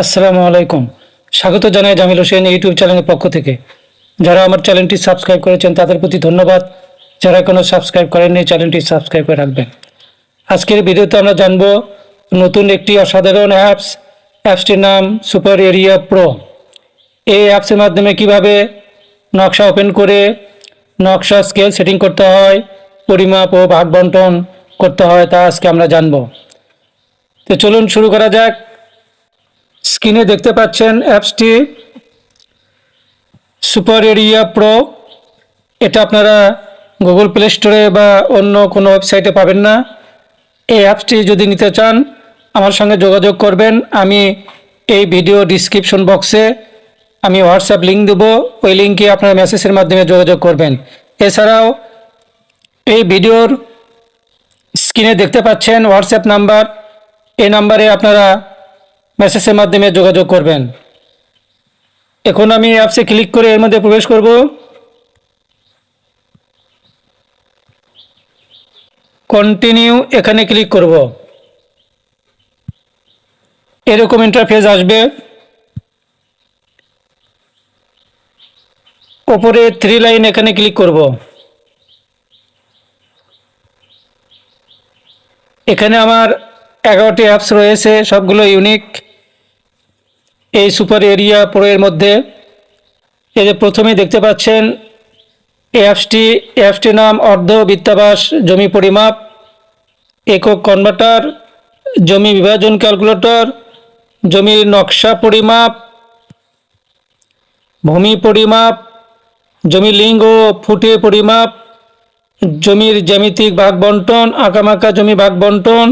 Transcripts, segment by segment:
আসসালামু আলাইকুম। স্বাগত জানাই জামিল হোসেন ইউটিউব চ্যানেলের পক্ষ থেকে। যারা আমার চ্যানেলটি সাবস্ক্রাইব করেছেন, তাদের প্রতি ধন্যবাদ। যারা কোনো সাবস্ক্রাইব করেননি, চ্যানেলটি সাবস্ক্রাইব করে রাখবেন। আজকের ভিডিওতে আমরা জানব নতুন একটি অসাধারণ অ্যাপস। অ্যাপসটির নাম সুপার এরিয়া প্রো। এই অ্যাপসের মাধ্যমে কীভাবে নকশা ওপেন করে নকশা স্কেল সেটিং করতে হয়, পরিমাপ ও ভাগ বন্টন করতে হয়, তা আজকে আমরা জানব। তো চলুন শুরু করা যাক। স্ক্রিনে দেখতে পাচ্ছেন অ্যাপসটি সুপার এরিয়া প্রো। এটা আপনারা গুগল প্লে স্টোরে বা অন্য কোনো ওয়েবসাইটে পাবেন না। এই অ্যাপসটি যদি নিতে চান, আমার সঙ্গে যোগাযোগ করবেন। আমি এই ভিডিও ডিসক্রিপশন বক্সে আমি হোয়াটসঅ্যাপ লিঙ্ক দেবো। ওই লিঙ্কে আপনারা মেসেজের মাধ্যমে যোগাযোগ করবেন। এছাড়াও এই ভিডিওর স্ক্রিনে দেখতে পাচ্ছেন হোয়াটসঅ্যাপ নাম্বার। এই নাম্বারে আপনারা মেসেজের মাধ্যমে যোগাযোগ করবেন। এখন আমি অ্যাপসে ক্লিক করে এর মধ্যে প্রবেশ করব। কন্টিনিউ এখানে ক্লিক করব। এরকম ইন্টারফেস আসবে। ওপরে থ্রি লাইন এখানে ক্লিক করব। এখানে আমার এগারোটি অ্যাপস রয়েছে, সবগুলো ইউনিক এই সুপার এরিয়া প্রো এর মধ্যে এই যে প্রথমেই দেখতে পাচ্ছেন অ্যাপসটি অ্যাপসটির নাম অর্ধ বৃত্তাবাস জমি পরিমাপ, একক কনভার্টার জমি বিভাজন ক্যালকুলেটর জমির নকশা পরিমাপ, ভূমি পরিমাপ, জমি লিঙ্গ ফুটে পরিমাপ, জমির জ্যামিতিক ভাগ বন্টন, আঁকামাকা জমি ভাগ বন্টন,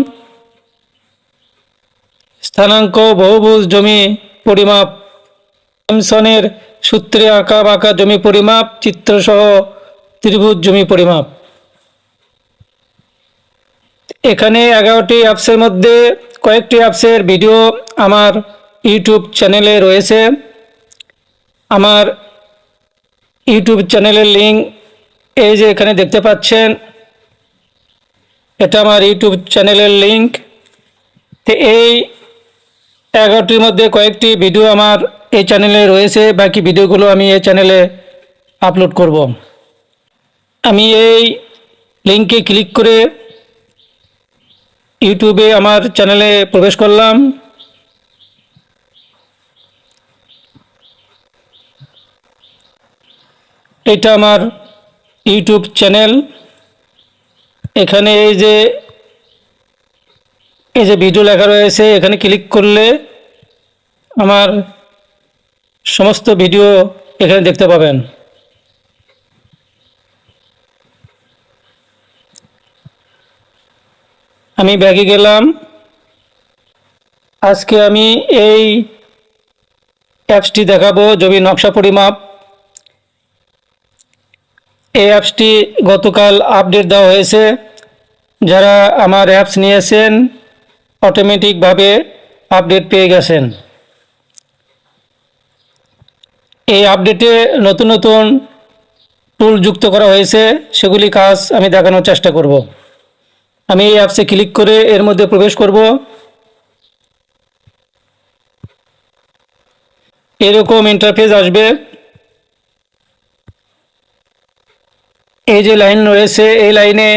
স্থানাঙ্ক বহুভুজ জমি পরিমাপ। স্যামসনের সূত্রে আঁকা বাঁকা জমি পরিমাপ, চিত্রসহ ত্রিভুজ জমি পরিমাপ। এখানে এগারোটি অ্যাপসের মধ্যে কয়েকটি অ্যাপসের ভিডিও আমার ইউটিউব চ্যানেলে রয়েছে। আমার ইউটিউব চ্যানেলের লিঙ্ক এই যে এখানে দেখতে পাচ্ছেন, এটা আমার ইউটিউব চ্যানেলের লিঙ্ক তো এই এগারোটির মধ্যে কয়েকটি ভিডিও আমার এই চ্যানেলে রয়েছে, বাকি ভিডিওগুলো আমি এই চ্যানেলে আপলোড করব। আমি এই লিঙ্কে ক্লিক করে ইউটিউবে আমার চ্যানেলে প্রবেশ করলাম। এটা আমার ইউটিউব চ্যানেল। এখানে এই যে এই যে ভিডিও লেখা রয়েছে, এখানে ক্লিক করলে আমার সমস্ত ভিডিও এখানে দেখতে পাবেন। আমি ব্যাগে গেলাম। আজকে আমি এই অ্যাপসটি দেখাবো জমি নকশা পরিমাপ। এই অ্যাপসটি গতকাল আপডেট দেওয়া হয়েছে। যারা আমার অ্যাপস নিয়েছেন অটোমেটিকভাবে আপডেট পেয়ে গেছেন। এই আপডেটে নতুন নতুন টুল যুক্ত করা হয়েছে, সেগুলি কাজ আমি দেখানোর চেষ্টা করব। আমি এই অ্যাপসে ক্লিক করে এর মধ্যে প্রবেশ করব। এরকম ইন্টারফেস আসবে। এই যে লাইন রয়েছে, এই লাইনে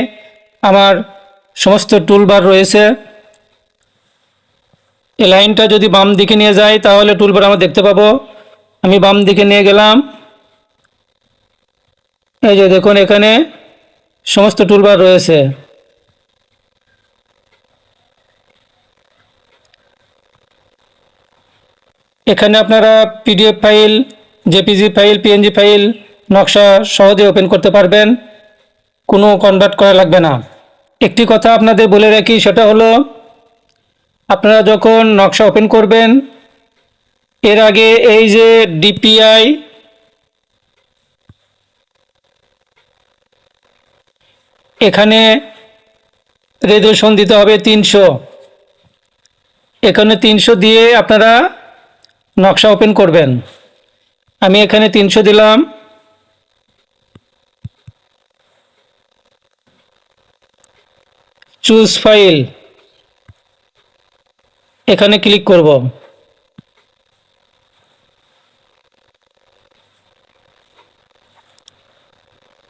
আমার সমস্ত টুলবার রয়েছে। এই লাইনটা যদি বাম দিকে নিয়ে যায় তাহলে টুলবার আমরা দেখতে পাবো। আমি বাম দিকে নিয়ে গেলাম। এই যে দেখুন, এখানে সমস্ত টুলবার রয়েছে। এখানে আপনারা PDF file JPG file PNG file নকশা সহজে ওপেন করতে পারবেন। কোনো কনভার্ট করা লাগবে না। একটি কথা আপনাদের বলে রাখি, সেটা হলো আপনারা যখন নকশা ওপেন করবেন, এর আগে এই যে ডিপিআই, এখানে রেজুলেশন দিতে হবে তিনশো। এখানে তিনশো দিয়ে আপনারা নকশা ওপেন করবেন। আমি এখানে তিনশো দিলাম। Choose file. এখানে ক্লিক করব।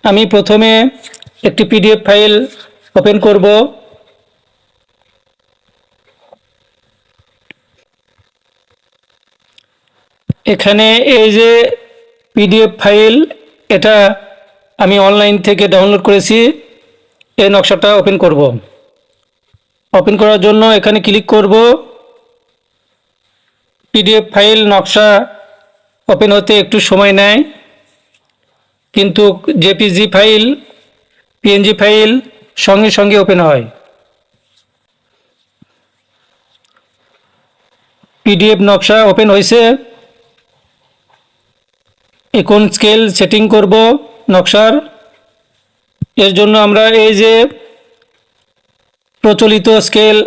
আমি প্রথমে একটি পিডিএফ ফাইল ওপেন করব। এখানে এই যে পিডিএফ ফাইল, এটা আমি অনলাইন থেকে ডাউনলোড করেছি। এই নকশাটা ওপেন করব। ওপেন করার জন্য এখানে ক্লিক করব। পিডিএফ ফাইল, নকশা ওপেন হতে একটু সময় নেয়। কিন্তু জেপিজি ফাইল পিএনজি ফাইল সঙ্গে সঙ্গে ওপেন হয়। পিডিএফ নকশা ওপেন হয়েছে এখন স্কেল সেটিং করব নকশার? এর জন্য আমরা এই যে প্রচলিত স্কেল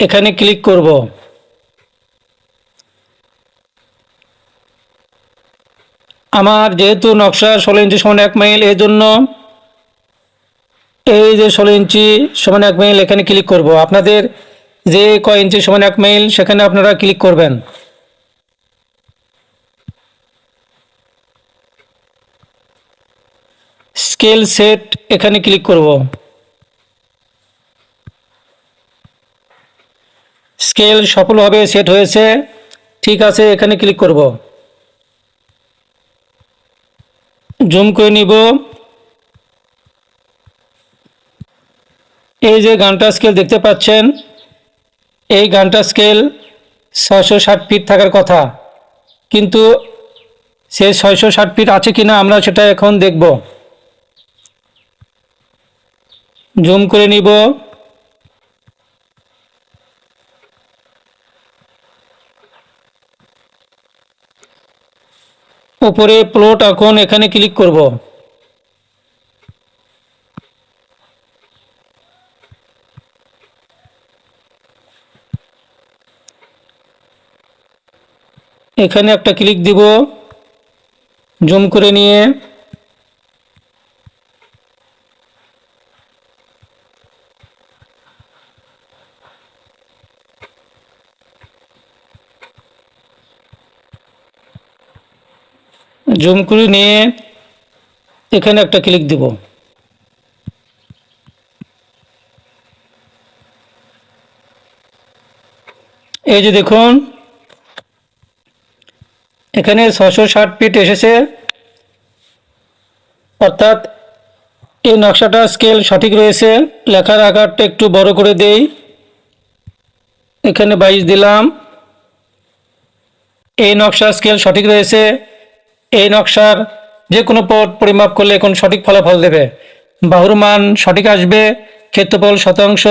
এখানে ক্লিক করব। আমার যেহেতু নকশা ষোলো ইঞ্চি সমান এক মাইল এই জন্য এই যে ষোলো ইঞ্চি সমান এক মাইল এখানে ক্লিক করব। আপনাদের যে কয় ইঞ্চি সমান এক মাইল সেখানে আপনারা ক্লিক করবেন। স্কেল সেট এখানে ক্লিক করব। স্কেল সফলভাবে সেট হয়েছে। ঠিক আছে, এখানে ক্লিক করব। জুম করে নিব। এই যে গানটা স্কেল দেখতে পাচ্ছেন, এই গানটা স্কেল ছয়শো ষাট ফিট থাকার কথা। কিন্তু সে ছয়শো ষাট ফিট আছে কিনা আমরা সেটা এখন দেখব। জুম করে নিব। উপরে প্লট এখন এখানে ক্লিক করব। এখানে একটা ক্লিক দিব। জুম করে নিয়ে। জুম করে নিয়ে এখানে একটা ক্লিক দিব। এই যে দেখুন, এখানে ছশো ষাট ফিট এসেছে। অর্থাৎ এই নকশাটা স্কেল সঠিক রয়েছে। লেখার আকারটা একটু বড় করে দেই। এখানে বাইশ দিলাম। এই নকশার স্কেল সঠিক রয়েছে। এই নকশার যে কোনো পথ পরিমাপ করলে কোন সঠিক ফলাফল দেবে। বাহুর মান সঠিক আসবে, ক্ষেত্রফল শতাংশ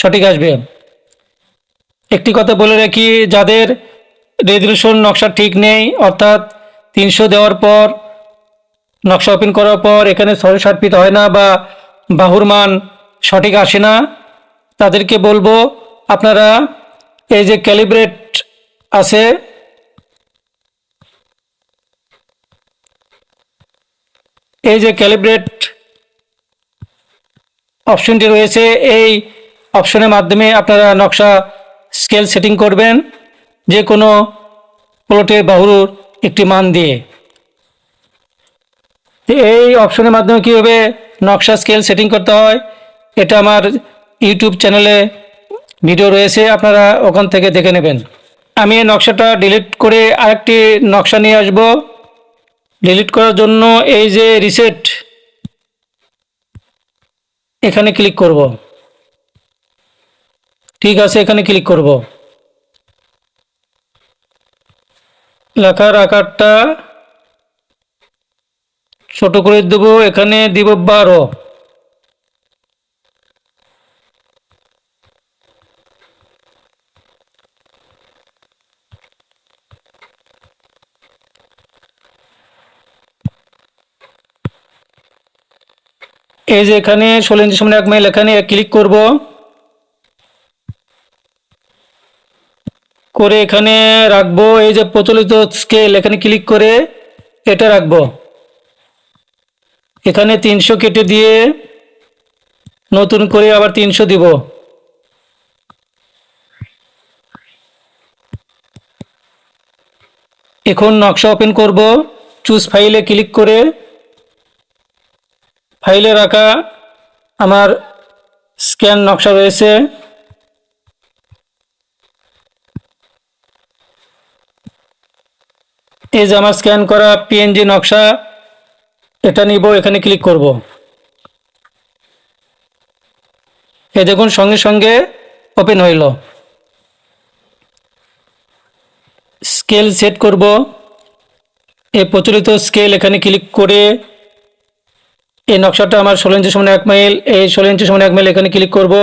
সঠিক আসবে। একটি কথা বলে রাখি, যাদের রেজলিউশন নকশা ঠিক নেই, অর্থাৎ তিনশো দেওয়ার পর, নকশা ওপেন করার পর এখানে ছয় ফিট হয় না বা বাহুর মান সঠিক আসে না, তাদেরকে বলব আপনারা এই যে ক্যালিব্রেট আছে এই যে ক্যালিব্রেট অপশনটি রয়েছে, এই অপশনের মাধ্যমে আপনারা নকশা স্কেল সেটিং করবেন যে কোনো প্লটের বাহুর একটি মান দিয়ে। এই অপশনের মাধ্যমে কীভাবে নকশা স্কেল সেটিং করতে হয়, এটা আমার ইউটিউব চ্যানেলে ভিডিও রয়েছে, আপনারা ওখান থেকে দেখে নেবেন। আমি এই নকশাটা ডিলিট করে আরেকটি নকশা নিয়ে আসব। ডিলিট করার জন্য এই যে রিসেট এখানে ক্লিক করব। ঠিক আছে, এখানে ক্লিক করব। লেখার আকারটা ছোট করে দেব, এখানে দিব বারো। এই যে এখানে ষোলো ইঞ্চি সামনে এক মাইল এখানে ক্লিক করব। করে এখানে রাখব, এই যে প্রচলিত স্কেল এখানে ক্লিক করে এটা রাখব। এখানে তিনশো কেটে দিয়ে নতুন করে আবার তিনশো দিব। এখন নকশা ওপেন করব চুজ ফাইলে ক্লিক করে ফাইলে রাখা আমার স্ক্যান নকশা রয়েছে। এই যে আমার স্ক্যান করা পিএনজি নকশা, এটা নিব, এখানে ক্লিক করব। এই দেখুন, সঙ্গে সঙ্গে ওপেন হইল। স্কেল সেট করব। এই প্রচলিত স্কেল এখানে ক্লিক করে এই নকশাটা আমার ষোলো ইঞ্চি সমান এক মাইল। এই ষোলো ইঞ্চি সমান এক মাইল এখানে ক্লিক করব।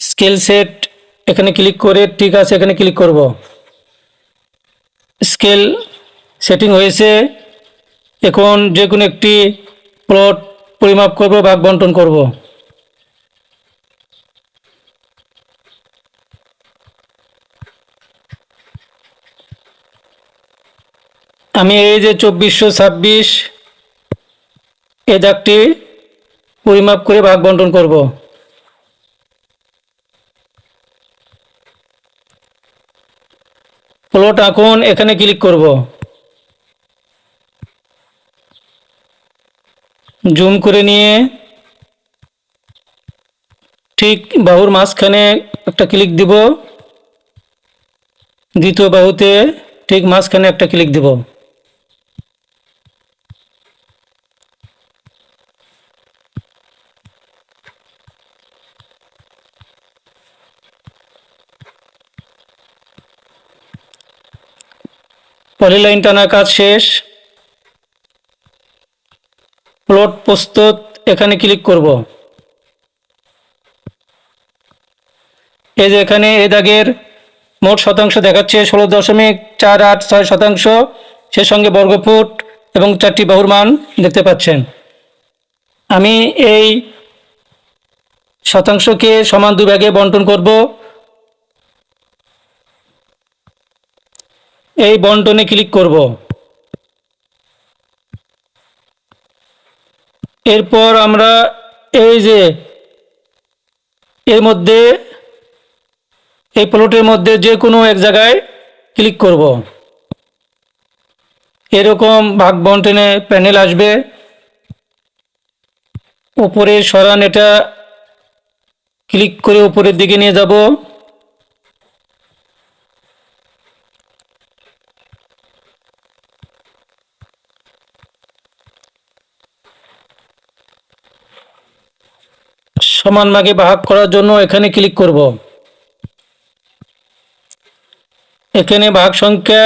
স্কেল সেট এখানে ক্লিক করে ঠিক আছে, এখানে ক্লিক করব। স্কেল সেটিং হয়েছে। এখন যে কোনো একটি প্লট পরিমাপ করব, ভাগ বন্টন করব। আমি এই যে চব্বিশশো ছাব্বিশ এই দাগটি পরিমাপ করে ভাগ বন্টন করব। প্লট আঁকুন, এখানে ক্লিক করব। জুম করে নিয়ে ঠিক বাহুর মাঝখানে একটা ক্লিক দিব। দ্বিতীয় বাহুতে ঠিক মাঝখানে একটা ক্লিক দিব। পলিলাইন টানা কাজ শেষ। প্লট প্রস্তুত, এখানে ক্লিক করব। এই যে এখানে এই দাগের মোট শতাংশ দেখাচ্ছে, ষোলো দশমিক চার আট ছয় শতাংশ। সে সঙ্গে বর্গফুট এবং চারটি বাহুর মান দেখতে পাচ্ছেন। আমি এই শতাংশকে সমান দুই ভাগে বন্টন করব। এই বন্টনে ক্লিক করব। এরপর আমরা এই যে এর মধ্যে, এই প্লটের মধ্যে যে কোনো এক জায়গায় ক্লিক করব। এরকম ভাগ বন্টনে প্যানেল আসবে। উপরে সরান এটা ক্লিক করে উপরের দিকে নিয়ে যাব। সমান ভাগে ভাগ করার জন্য এখানে ক্লিক করব। এখানে ভাগ সংখ্যা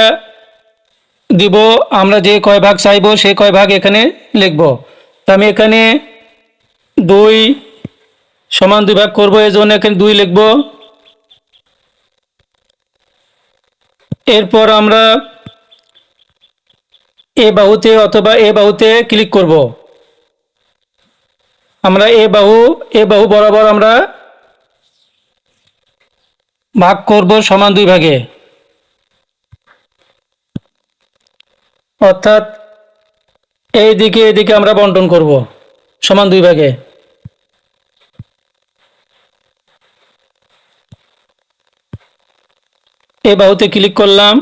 দিব, আমরা যে কয় ভাগ চাইব সেই কয় ভাগ এখানে লিখব। আমি এখানে দুই সমান দুই ভাগ করব, এই জন্য এখানে দুই লিখব। এরপর আমরা এ বাহুতে অথবা এ বাহুতে ক্লিক করব। আমরা এ বাহু এ বাহু বরাবর আমরা ভাগ করব সমান দুই ভাগে। অর্থাৎ এই দিকে এদিকে আমরা বন্টন করব সমান দুই ভাগে। এ বাহুতে ক্লিক করলাম।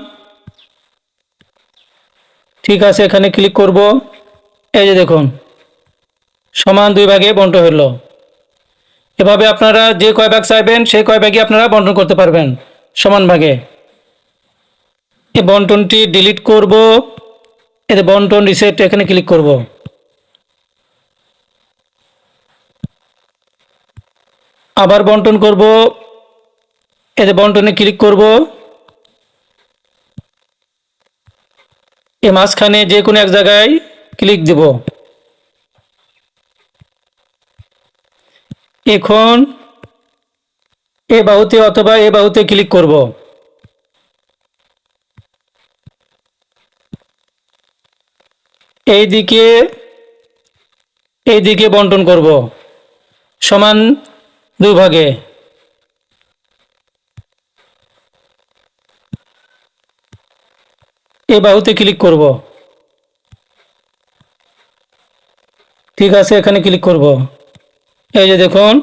ঠিক আছে, এখানে ক্লিক করব। এই যে দেখুন। সমান দুই ভাগে বন্টন হলো এভাবে আপনারা যে কয় ভাগ চাইবেন, সেই কয় ভাগে আপনারা বন্টন করতে পারবেন সমান ভাগে। এই বন্টনটি ডিলিট করব, এতে বন্টন রিসেট এখানে ক্লিক করব। আবার বন্টন করব, এতে বন্টনে ক্লিক করব। এ মাঝখানে যে কোনো এক জায়গায় ক্লিক দেব। এখন এ বাহুতে অথবা এ বাহুতে ক্লিক করব। এই দিকে এই দিকে বন্টন করব। সমান দুই ভাগে। এই বাহুতে ক্লিক করব। ঠিক আছে, এখানে ক্লিক করব। এই যে দেখুন,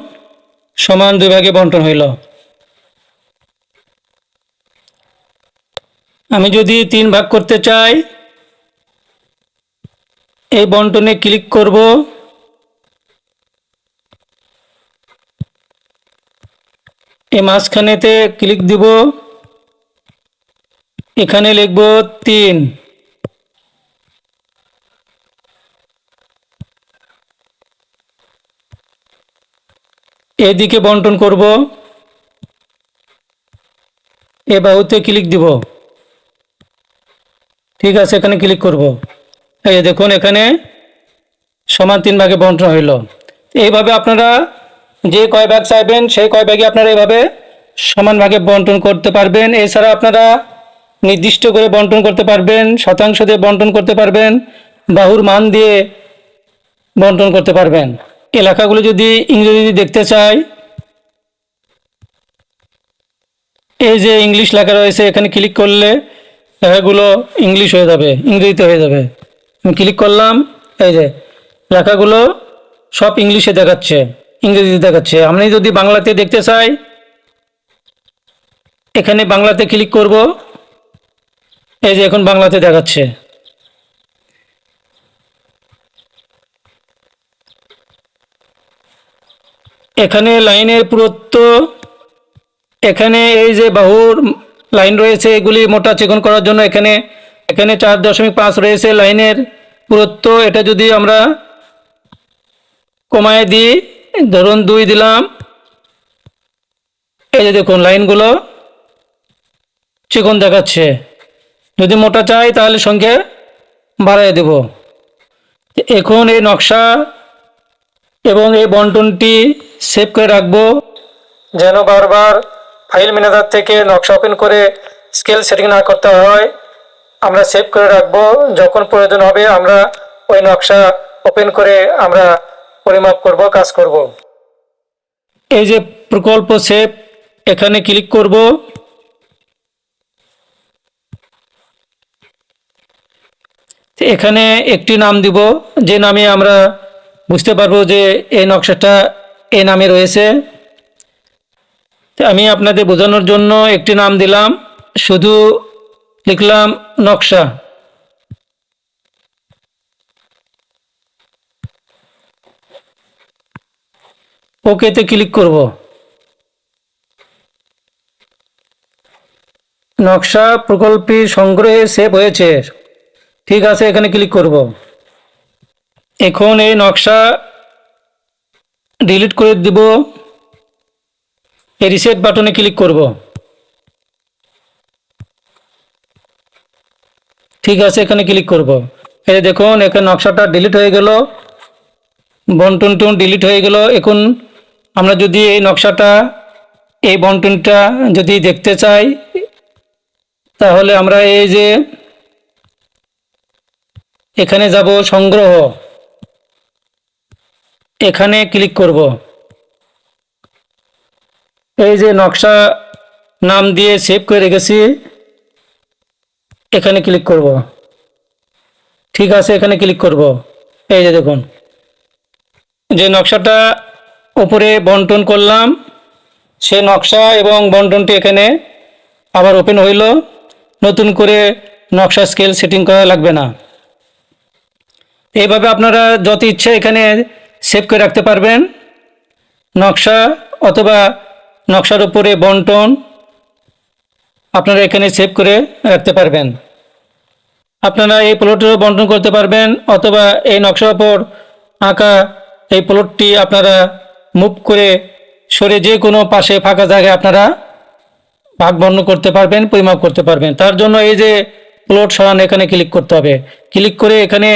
সমান দুই ভাগে বন্টন হইল। আমি যদি তিন ভাগ করতে চাই, এই বন্টনে ক্লিক করব। এই মাঝখানেতে ক্লিক দিব। এখানে লিখব তিন। এদিকে বন্টন করব। এ বাহুতে ক্লিক দিব। ঠিক আছে, এখানে ক্লিক করব। এই দেখুন, এখানে সমান তিন ভাগে বন্টন হইল। এইভাবে আপনারা যে কয় ভাগ চাইবেন, সেই কয় ভাগে আপনারা এইভাবে সমান ভাগে বন্টন করতে পারবেন। এছাড়া আপনারা নির্দিষ্ট করে বন্টন করতে পারবেন, শতাংশ দিয়ে বন্টন করতে পারবেন, বাহুর মান দিয়ে বন্টন করতে পারবেন। এলাকাগুলো যদি ইংরেজি দেখতে চাই, এই যে ইংলিশ লেখা রয়েছে, এখানে ক্লিক করলে লেখাগুলো ইংলিশ হয়ে যাবে, ইংরেজিতে হয়ে যাবে। আমি ক্লিক করলাম, এই যে লেখাগুলো সব ইংলিশে দেখাচ্ছে, ইংরেজিতে দেখাচ্ছে। আমি যদি বাংলাতে দেখতে চাই, এখানে বাংলাতে ক্লিক করব, এই যে এখন বাংলাতে দেখাচ্ছে। এখানে লাইনের পুরুত্ব, এখানে এই যে বাহুর লাইন রয়েছে, এগুলি মোটা চিকন করার জন্য এখানে এখানে চার দশমিক পাঁচ রয়েছে লাইনের পুরুত্ব। এটা যদি আমরা কমায় দিই, ধরুন দুই দিলাম। এই যে দেখুন, লাইনগুলো চিকন দেখাচ্ছে। যদি মোটা চাই, তাহলে সঙ্গে বাড়াই দেব। এখন এই নকশা এবং এই বন্টনটি সেভ করে রাখব। যেন বারবার ফাইল ম্যানেজার থেকে নকশা ওপেন করে স্কেল সেটিং না করতে হয় আমরা সেভ করে রাখব। যখন প্রয়োজন হবে আমরা ওই নকশা ওপেন করে আমরা পরিমাপ করব কাজ করব। এই যে প্রকল্প সেভ এখানে ক্লিক করব। এখানে একটি নাম দিব যে নামে আমরা বুঝতে পারব যে এই নকশাটা এই নামে রয়েছে। আমি আপনাদের বোঝানোর জন্য একটি নাম দিলাম। শুধু লিখলাম নকশা। ওকেতে ক্লিক করব। নকশা প্রকল্পী সংগ্রহে সেভ হয়েছে। ঠিক আছে, এখানে ক্লিক করব। এখন এই নকশা ডিলিট করে দিব। এই রিসেট বাটনে ক্লিক করব। ঠিক আছে, এখানে ক্লিক করব। এই দেখুন, এখানে নকশাটা ডিলিট হয়ে গেল। বন্টন টন ডিলিট হয়ে গেল। এখন আমরা যদি এই নকশাটা, এই বন্টনটা যদি দেখতে চাই, তাহলে আমরা এই যে এখানে যাব সংগ্রহ। এখানে ক্লিক করব। এই যে নকশা নাম দিয়ে সেভ করে রেখেছি, এখানে ক্লিক করব। ঠিক আছে, এখানে ক্লিক করব। এই যে দেখুন, যে নকশাটা উপরে বন্টন করলাম, সে নকশা এবং বন্টনটি এখানে আবার ওপেন হইল। নতুন করে নকশা স্কেল সেটিং করা লাগবে না। এইভাবে আপনারা যত ইচ্ছে এখানে সেভ করে রাখতে পারবেন। নকশা অথবা নকশার উপরে বন্টন আপনারা এখানে সেভ করে রাখতে পারবেন। আপনারা এই প্লটেরও বন্টন করতে পারবেন অথবা এই নকশার ওপর আঁকা এই প্লটটি আপনারা মুভ করে সরে যে কোনো পাশে ফাঁকা জায়গায় আপনারা ভাগ বর্ণন করতে পারবেন, পরিমাপ করতে পারবেন। তার জন্য এই যে প্লট সরান এখানে ক্লিক করতে হবে। ক্লিক করে এখানে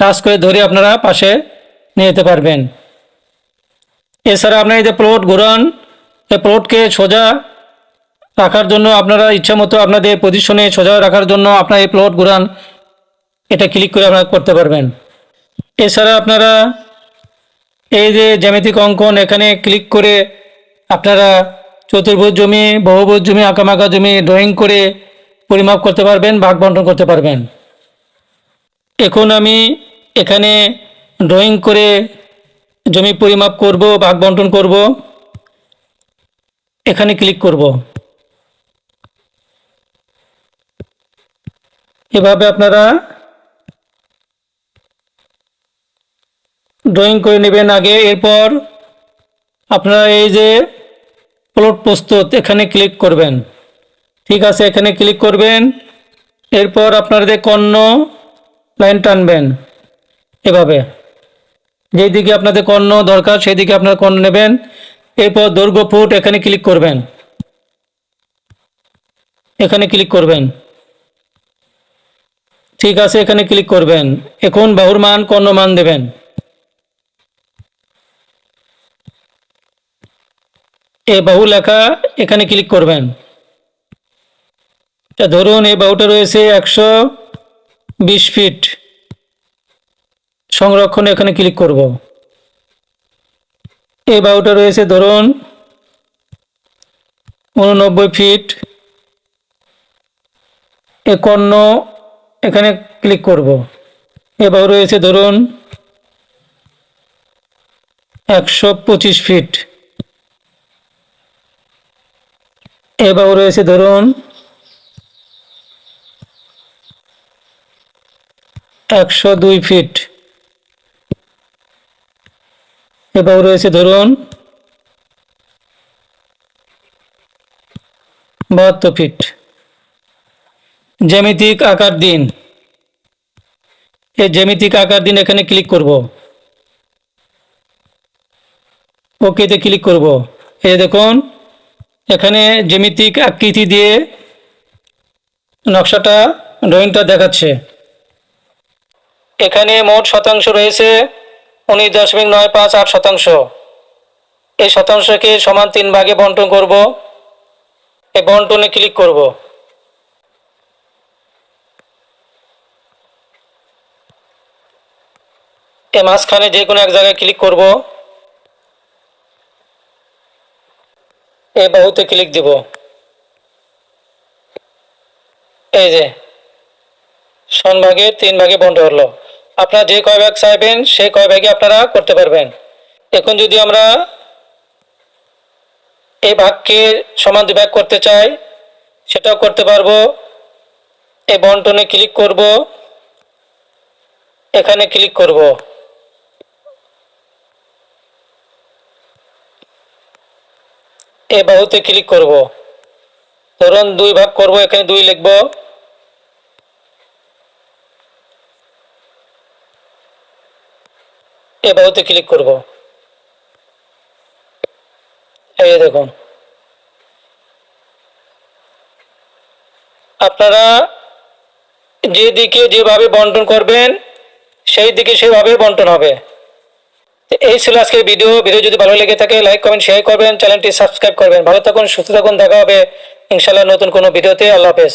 টাচ করে ধরে আপনারা পাশে নিয়ে যেতে পারবেন। এছাড়া আপনার এই যে প্লট ঘোরান, এই প্লটকে সোজা রাখার জন্য আপনারা ইচ্ছা মতো আপনাদের পজিশনে সোজা রাখার জন্য আপনার এই প্লট ঘোরান, এটা ক্লিক করে আপনারা করতে পারবেন। এছাড়া আপনারা এই যে জ্যামিতিক অঙ্কন, এখানে ক্লিক করে আপনারা চতুর্ভুজ জমি, বহুভুজ জমি, আঁকামাকা জমি ড্রয়িং করে পরিমাপ করতে পারবেন, ভাগ বন্টন করতে পারবেন। এখন আমি এখানে ড্রয়িং করে জমি পরিমাপ করব ভাগ বন্টন করব, এখানে ক্লিক করব। এভাবে আপনারা ড্রয়িং করে নেবেন আগে, এরপর আপনারা এই যে প্লট প্রস্তুত, এখানে ক্লিক করবেন। ঠিক আছে, এখানে ক্লিক করবেন। এরপর আপনাদের কর্ণ লাইন টানবেন, এভাবে। যেই দিকে আপনাদের কর্ণ দরকার, সেই দিকে আপনার কর্ণ নেবেন। এরপর দৈর্ঘ্য ফুট, এখানে ক্লিক করবেন। এখানে ক্লিক করবেন। ঠিক আছে, এখানে ক্লিক করবেন। এখন বাহুর মান, কর্ণ মান দেবেন। এ বাহু লেখা, এখানে ক্লিক করবেন। ধরুন এই বাহুটা রয়েছে একশো বিশ ফিট সংরক্ষণ এখানে ক্লিক করব। এই বাহুটা রয়েছে ধরুন উননব্বই ফিট এ কর্ণ এখানে ক্লিক করব। এ বাহু রয়েছে ধরুন একশো পঁচিশ ফিট এ বাহু রয়েছে ধরুন একশো দুই ফিট এ বাহু রয়েছে ধরুন বাহাত্তর ফিট জ্যামিতিক আকার দিন। এই জ্যামিতিক আকার দিন এখানে ক্লিক করব। ওকেতে ক্লিক করব। এই দেখুন, এখানে জ্যামিতিক আকৃতি দিয়ে নকশাটা ড্রয়িংটা দেখাচ্ছে। এখানে মোট শতাংশ রয়েছে উনিশ দশমিক নয় পাঁচ আট শতাংশ। এই শতাংশকে সমান তিন ভাগে বন্টন করব। এই বন্টনে ক্লিক করব। এ মাঝখানে যে কোনো এক জায়গায় ক্লিক করব। এ বাহুতে ক্লিক দিব। এই যে, সন ভাগে তিন ভাগে বন্টন হলো। আপনারা যে কয় ব্যাগ চাইবেন, সেই কয় ভাগে আপনারা করতে পারবেন। এখন যদি আমরা এই ভাগকে সমান দুই করতে চাই, সেটাও করতে পারব। এই বন্টনে ক্লিক করব। এখানে ক্লিক করব। এ বাহুতে ক্লিক করব। ধরুন দুই ভাগ করব, এখানে দুই লিখব। এ বাহুতে ক্লিক করব। এই দেখুন। আপনারা যে দিকে যেভাবে বন্টন করবেন সেই দিকে সেভাবে বন্টন হবে। এই ছিল আজকের ভিডিও। ভিডিও যদি ভালো লেগে থাকে লাইক কমেন্ট শেয়ার করবেন। চ্যানেলটি সাবস্ক্রাইব করবেন। ভালো থাকুন, সুস্থ থাকুন। দেখা হবে ইনশাল্লাহ নতুন কোনো ভিডিওতে। আল্লাহ হাফেজ।